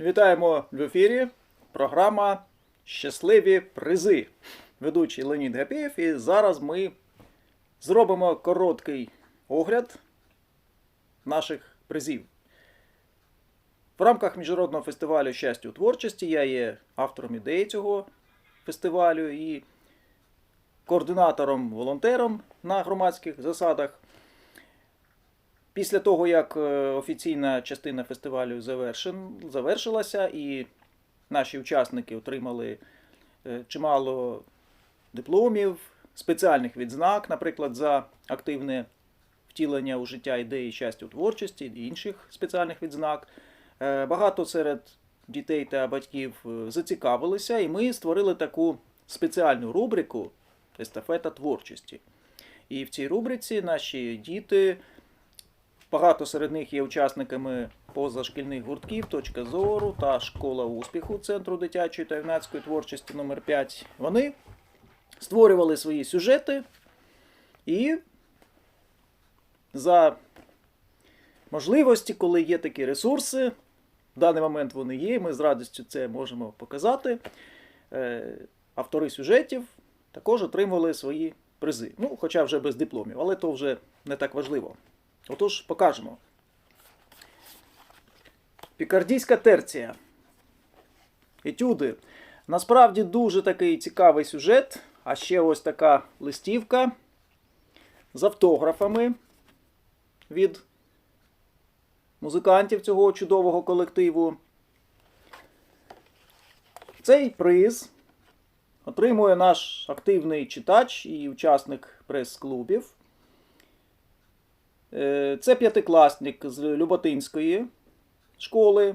Вітаємо в ефірі. Програма Щасливі призи. Ведучий Леонід Гапєєв. І зараз ми зробимо короткий огляд наших призів. В рамках міжнародного фестивалю щастя у творчості я є автором ідеї цього фестивалю і координатором-волонтером на громадських засадах. Після того, як е, офіційна частина фестивалю завершилася, і наші учасники отримали е, чимало дипломів, спеціальних відзнак, наприклад, за активне втілення у життя ідеї щастя у творчості і інших спеціальних відзнак. Е, Багато серед дітей та батьків зацікавилися, і ми створили таку спеціальну рубрику Естафета творчості. І в цій рубриці наші діти. Багато серед них є учасниками позашкільних гуртків «Точка зору» та школа успіху Центру дитячої та юнацької творчості номер 5 Вони створювали свої сюжети і за можливості, коли є такі ресурси, в даний момент вони є, ми з радістю це можемо показати. е, Автори сюжетів також отримували свої призи. Ну, хоча вже без дипломів, але то вже не так важливо. Отож, покажемо. Пікардійська терція. Етюди. Насправді дуже такий цікавий сюжет. А ще ось така листівка з автографами від музикантів цього чудового колективу. Цей приз отримує наш активний читач і учасник прес-клубів. Е, Це п'ятикласник з Люботинської школи.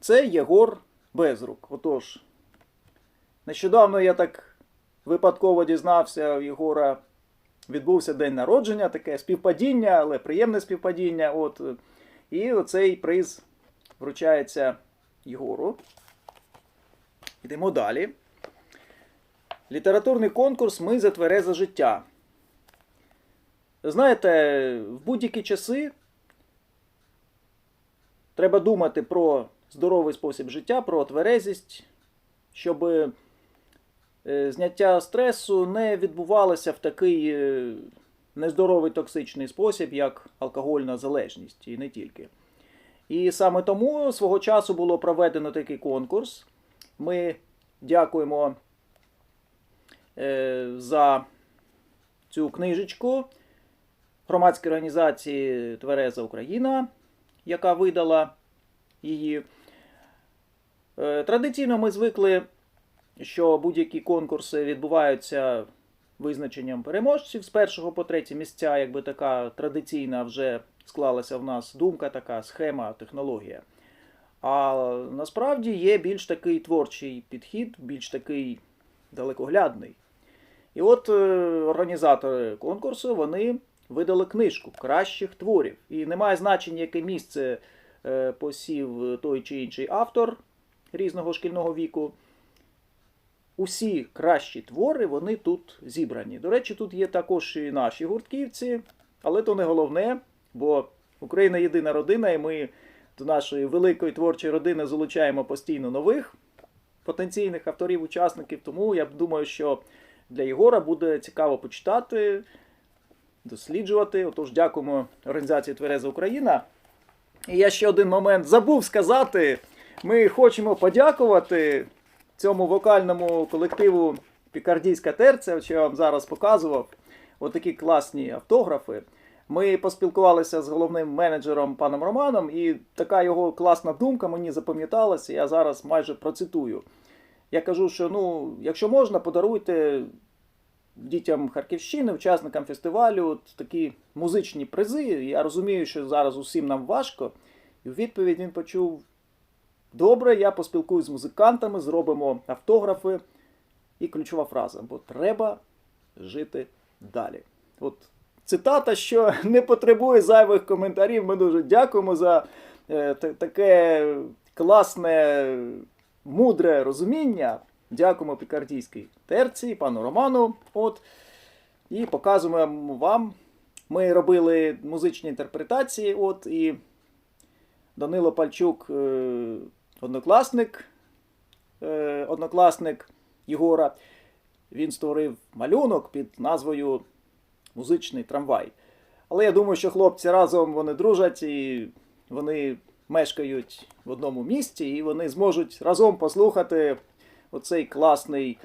Це Єгор Безрук. Отож, нещодавно я так випадково дізнався, у Єгора відбувся день народження, таке співпадіння, але приємне співпадіння. От. І оцей приз вручається Єгору. Йдемо далі. Літературний конкурс Ми за тверезе життя. Знаєте, в будь-які часи треба думати про здоровий спосіб життя, про тверезість, щоб е, зняття стресу не відбувалося в такий е, нездоровий токсичний спосіб, як алкогольна залежність, і не тільки. І саме тому свого часу було проведено такий конкурс. Ми дякуємо е, за цю книжечку громадській організації Твереза Україна, яка видала її. Е, Традиційно ми звикли, що будь-які конкурси відбуваються визначенням переможців з першого по третє місця, якби така традиційна вже склалася в нас думка, така схема, технологія. А насправді є більш такий творчий підхід, більш такий далекоглядний. І от е, організатори конкурсу вони видали книжку кращих творів. І немає значення, яке місце е, посів той чи інший автор різного шкільного віку. Усі кращі твори вони тут зібрані. До речі, тут є також і наші гуртківці, але то не головне, бо Україна єдина родина, і ми до нашої великої творчої родини залучаємо постійно нових потенційних авторів, учасників. Тому я думаю, що для Єгора буде цікаво почитати, досліджувати. Отож, дякуємо організації Твереза Україна. І я ще один момент забув сказати. Ми хочемо подякувати цьому вокальному колективу Пікардійська терця, що я вам зараз показував. Отакі класні автографи. Ми поспілкувалися з головним менеджером паном Романом, і така його класна думка мені запам'яталася. Я зараз майже процитую. Я кажу, що ну, якщо можна, подаруйте дітям Харківщини, учасникам фестивалю, от такі музичні призи. Я розумію, що зараз усім нам важко. І в відповідь він почув: добре, я поспілкуюсь з музикантами, зробимо автографи. І ключова фраза: бо треба жити далі. От цитата, що не потребує зайвих коментарів. Ми дуже дякуємо за е, таке класне, мудре розуміння. Дякуємо пікардійській терці, пану Роману. От. І показуємо вам. Ми робили музичні інтерпретації. От, і Данило Пальчук, е, однокласник, е, однокласник Єгора, він створив малюнок під назвою Музичний трамвай. Але я думаю, що хлопці разом вони дружать і вони мешкають в одному місті, і вони зможуть разом послухати оцей класний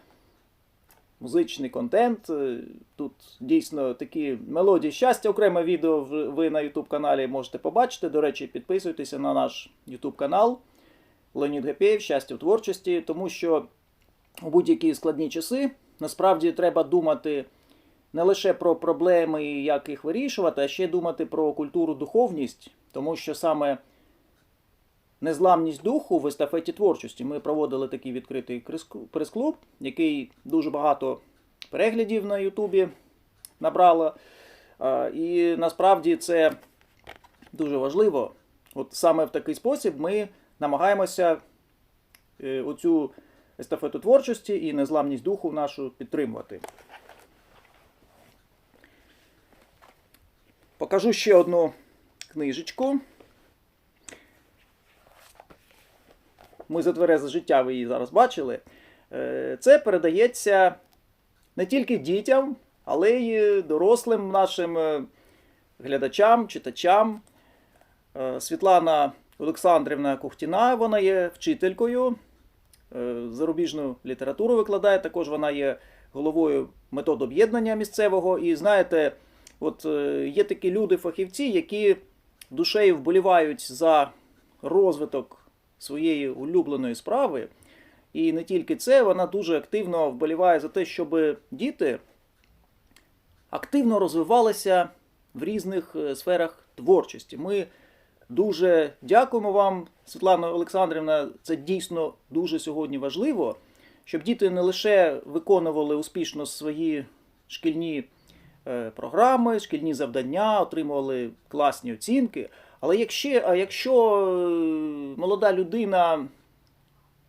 музичний контент. Е, Тут дійсно такі мелодії щастя. Окреме відео ви на YouTube каналі можете побачити. До речі, підписуйтеся на наш YouTube канал Леонід Гапєєв, щастя в творчості, тому що у будь-які складні часи насправді треба думати не лише про проблеми і як їх вирішувати, а ще думати про культуру, духовність, тому що саме незламність духу в естафеті творчості. Ми проводили такий відкритий прес-клуб, який дуже багато переглядів на Ютубі набрало. І насправді це дуже важливо. От саме в такий спосіб ми намагаємося е, оцю естафету творчості і незламність духу нашу підтримувати. Покажу ще одну книжечку. Ми за тверезе життя, ви її зараз бачили. Е, Це передається не тільки дітям, але й дорослим нашим е, глядачам, читачам. Е, Світлана Олександрівна Кухтіна, вона є вчителькою, зарубіжну літературу викладає. Також вона є головою метод об'єднання місцевого. І знаєте, от є такі люди-фахівці, які душею вболівають за розвиток своєї улюбленої справи. І не тільки це, вона дуже активно вболіває за те, щоб діти активно розвивалися в різних е, сферах творчості. Ми дуже дякуємо вам, Світлана Олександрівна. Це дійсно дуже сьогодні важливо, щоб діти не лише виконували успішно свої шкільні е, програми, шкільні завдання, отримували класні оцінки. Але якщо, якщо е, молода людина,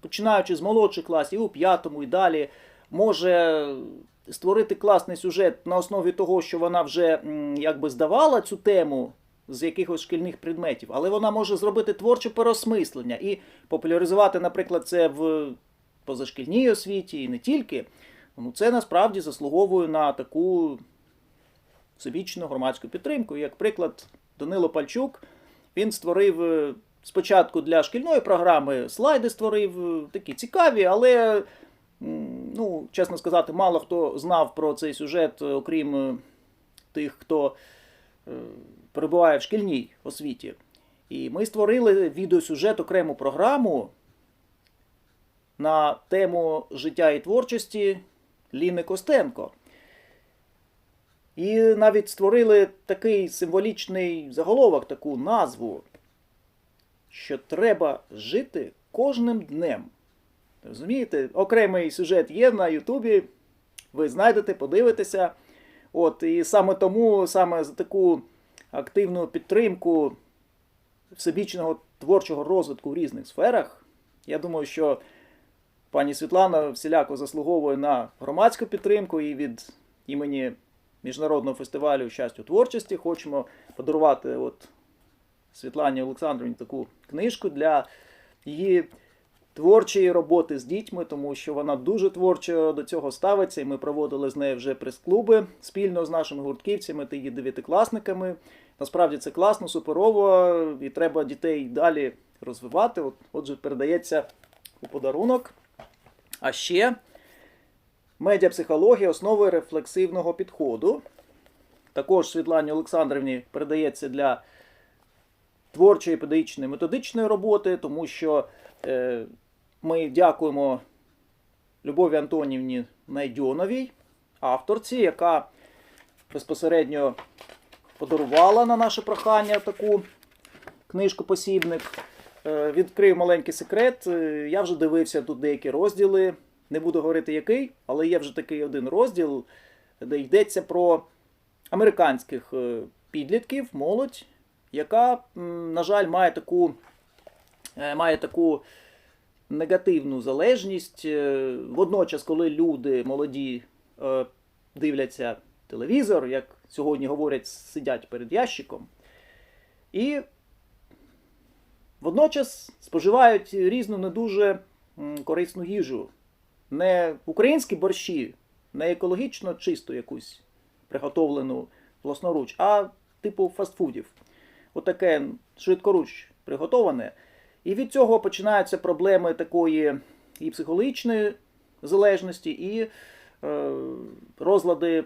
починаючи з молодших класів, у п'ятому і далі, може створити класний сюжет на основі того, що вона вже якби здавала цю тему з якихось шкільних предметів, але вона може зробити творче переосмислення і популяризувати, наприклад, це в позашкільній освіті і не тільки. Ну, це насправді заслуговує на таку всебічну громадську підтримку. Як приклад, Данило Пальчук він створив е, спочатку для шкільної програми слайди створив е, такі цікаві, але, ну, чесно сказати, мало хто знав про цей сюжет, е, окрім тих, хто перебуває в шкільній освіті. І ми створили відеосюжет, окрему програму на тему життя і творчості Ліни Костенко. І навіть створили такий символічний заголовок, таку назву, що треба жити кожним днем. Розумієте, окремий сюжет є на Ютубі, ви знайдете, подивитеся. От, і саме тому, саме за таку активну підтримку всебічного творчого розвитку в різних сферах, я думаю, що пані Світлана всіляко заслуговує на громадську підтримку і від імені Міжнародного фестивалю щастя у творчості хочемо подарувати от Світлані Олександровні таку книжку для її творчої роботи з дітьми, тому що вона дуже творчо до цього ставиться, і ми проводили з нею вже прес-клуби спільно з нашими гуртківцями та її дев'ятикласниками. Насправді це класно, суперово, і треба дітей далі розвивати. От, отже, передається у подарунок. А ще медіапсихологія основи рефлексивного підходу. Також Світлані Олександрівні передається для творчої, педагогічної, методичної роботи, тому що е, ми дякуємо Любові Антонівні Найдьоновій, авторці, яка безпосередньо подарувала на наше прохання таку книжку-посібник. Е, Відкрив маленький секрет. Е, Я вже дивився тут деякі розділи. Не буду говорити який, але є вже такий один розділ, де йдеться про американських е, підлітків, молодь, яка, на жаль, має таку, е, має таку негативну залежність. Е, Водночас, коли люди молоді дивляться телевізор, як сьогодні говорять, сидять перед ящиком, і водночас споживають різну не дуже корисну їжу. Не українські борщі, не екологічно чисту якусь приготовлену власноруч, а типу фастфудів. Отаке швидкоруч приготоване. І від цього починаються проблеми такої і психологічної залежності, і е, розлади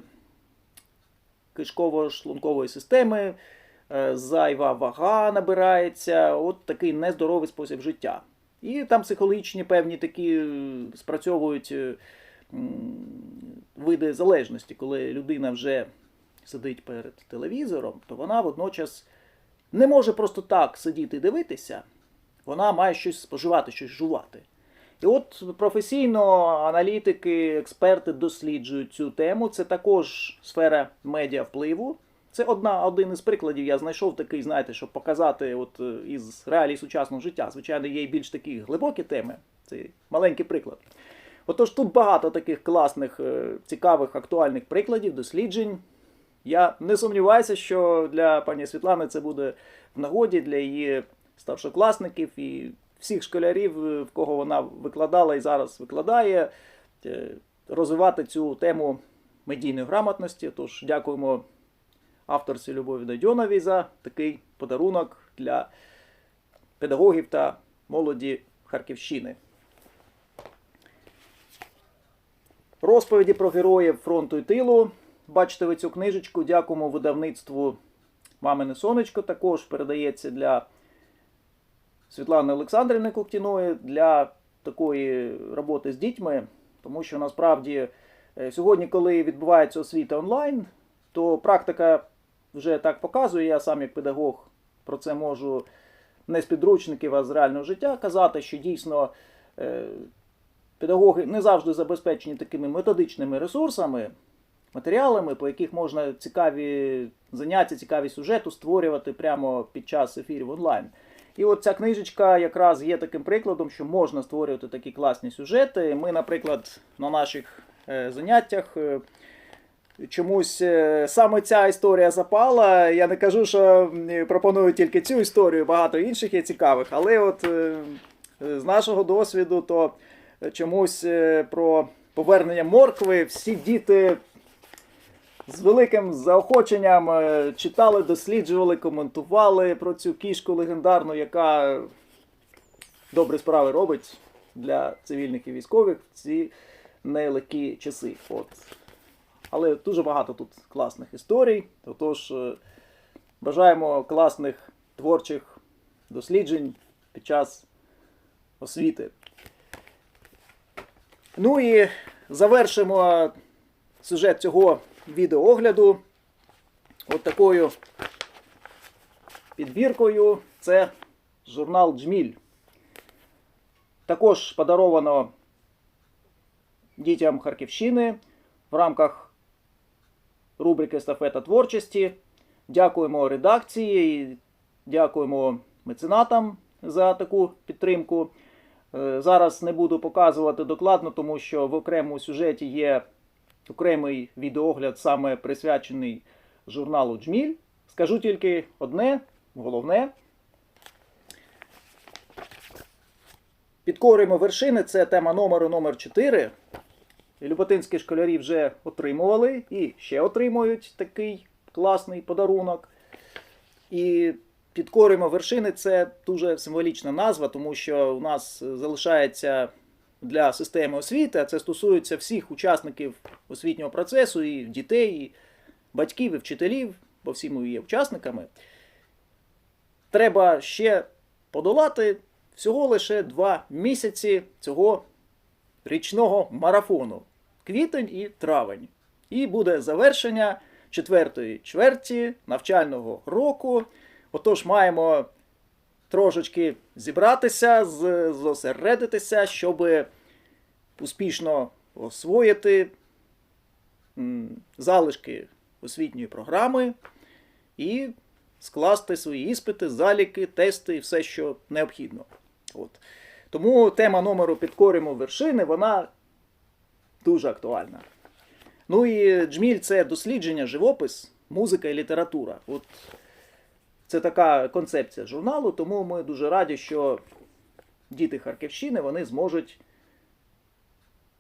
кишково-шлункової системи, е, зайва вага набирається, от такий нездоровий спосіб життя. І там психологічні певні такі е, спрацьовують е, види залежності, коли людина вже сидить перед телевізором, то вона водночас не може просто так сидіти і дивитися, вона має щось споживати, щось жувати. І от професійно аналітики, експерти досліджують цю тему. Це також сфера медіа впливу. Це одна, один із прикладів. Я знайшов такий, знаєте, щоб показати от, е, із реалій сучасного життя. Звичайно, є й більш такі глибокі теми. Це маленький приклад. Отож, тут багато таких класних, е, цікавих, актуальних прикладів, досліджень. Я не сумніваюся, що для пані Світлани це буде в нагоді для її старшокласників і всіх школярів, е, в кого вона викладала і зараз викладає, розвивати цю тему медійної грамотності. Тож дякуємо авторці Любові Дайдьоновій за такий подарунок для педагогів та молоді Харківщини. Розповіді про героїв фронту і тилу. Бачите ви цю книжечку. Дякуємо видавництву Мамине Сонечко. Також передається для Світлани Олександрівни Коктіної для такої роботи з дітьми, тому що насправді е, сьогодні, коли відбувається освіта онлайн, то практика вже так показує. Я сам як педагог про це можу не з підручників, а з реального життя казати, що дійсно е, педагоги не завжди забезпечені такими методичними ресурсами, матеріалами, по яких можна цікаві заняття, цікаві сюжети створювати прямо під час ефірів онлайн. І от ця книжечка якраз є таким прикладом, що можна створювати такі класні сюжети. Ми, наприклад, на наших е, заняттях е, чомусь е, саме ця історія запала. Я не кажу, що пропоную тільки цю історію, багато інших є цікавих, але от е, з нашого досвіду, то чомусь е, про повернення моркви всі діти з великим заохоченням читали, досліджували, коментували про цю кішку легендарну, яка добрі справи робить для цивільних і військових в ці нелегкі часи. От. Але дуже багато тут класних історій. Отож, е, бажаємо класних творчих досліджень під час освіти. Ну і завершимо сюжет цього відеоогляду от такою підбіркою. Це журнал Джміль. Також подаровано дітям Харківщини в рамках рубрики Естафета творчості. Дякуємо редакції, і дякуємо меценатам за таку підтримку. Е, Зараз не буду показувати докладно, тому що в окремому сюжеті є окремий відеогляд, саме присвячений журналу Джміль. Скажу тільки одне, головне. Підкорюємо вершини. Це тема номеру номер 4. Люботинські школярі вже отримували і ще отримують такий класний подарунок. І підкорюємо вершини це дуже символічна назва, тому що у нас залишається для системи освіти, а це стосується всіх учасників освітнього процесу, і дітей, і батьків, і вчителів, бо всі ми є учасниками. Треба ще подолати всього лише два місяці цього річного марафону квітень і травень. І буде завершення четвертої чверті навчального року. Отож, маємо трошечки зібратися, зосередитися, щоб успішно освоїти залишки освітньої програми і скласти свої іспити, заліки, тести і все, що необхідно. От. Тому тема номеру підкорюємо вершини, вона дуже актуальна. Ну і джміль це дослідження, живопис, музика і література. От Це така концепція журналу, тому ми дуже раді, що діти Харківщини вони зможуть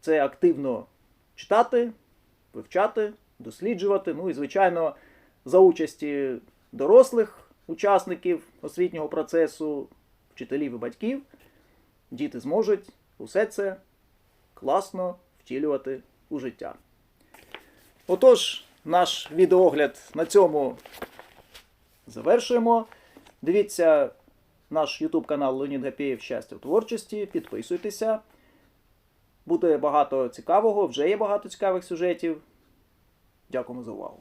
це активно читати, вивчати, досліджувати. Ну і, звичайно, за участі дорослих учасників освітнього процесу, вчителів і батьків, діти зможуть усе це класно втілювати у життя. Отож, наш відеогляд на цьому завершуємо. Дивіться наш YouTube канал Леонід Гапєєв Щастя в творчості. Підписуйтеся. Буде багато цікавого, вже є багато цікавих сюжетів. Дякуємо за увагу.